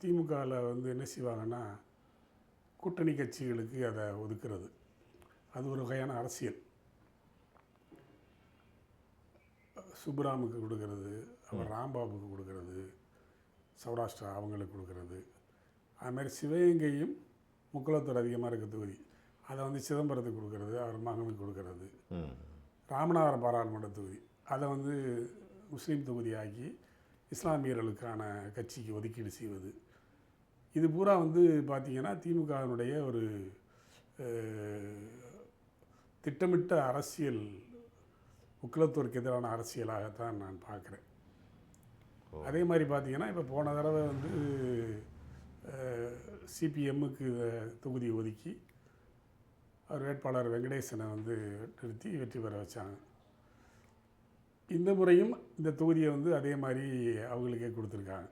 திமுகவில் வந்து என்ன செய்வாங்கன்னா கூட்டணி கட்சிகளுக்கு அதை ஒதுக்குறது. அது ஒரு வகையான அரசியல். சுப்ராமுக்கு கொடுக்கறது அப்புறம் ராம்பாபுக்கு கொடுக்கறது சௌராஷ்டிரா அவங்களுக்கு கொடுக்கறது. அதுமாதிரி சிவகங்கையும் முக்குளத்தூர் அதிகமாக இருக்க தொகுதி. அதை வந்து சிதம்பரத்துக்கு கொடுக்கறது அவர் மகனுக்கு கொடுக்கறது. ராமநாதபுரம் பாராளுமன்ற தொகுதி. அதை வந்து முஸ்லீம் தொகுதியாக்கி இஸ்லாமியர்களுக்கான கட்சிக்கு ஒதுக்கீடு செய்வது. இது பூரா வந்து பார்த்திங்கன்னா திமுகவினுடைய ஒரு திட்டமிட்ட அரசியல் முக்குலத்தூருக்கு எதிரான அரசியலாகத்தான் நான் பார்க்குறேன் அதே மாதிரி பார்த்தீங்கன்னா இப்போ போன தடவை வந்து சிபிஎம்முக்கு தொகுதி ஒதுக்கி அவர் வேட்பாளர் வெங்கடேசனை வந்து நிறுத்தி வெற்றி பெற வச்சாங்க. இந்த முறையும் இந்த தொகுதியை வந்து அதே மாதிரி அவங்களுக்கே கொடுத்துருக்காங்க.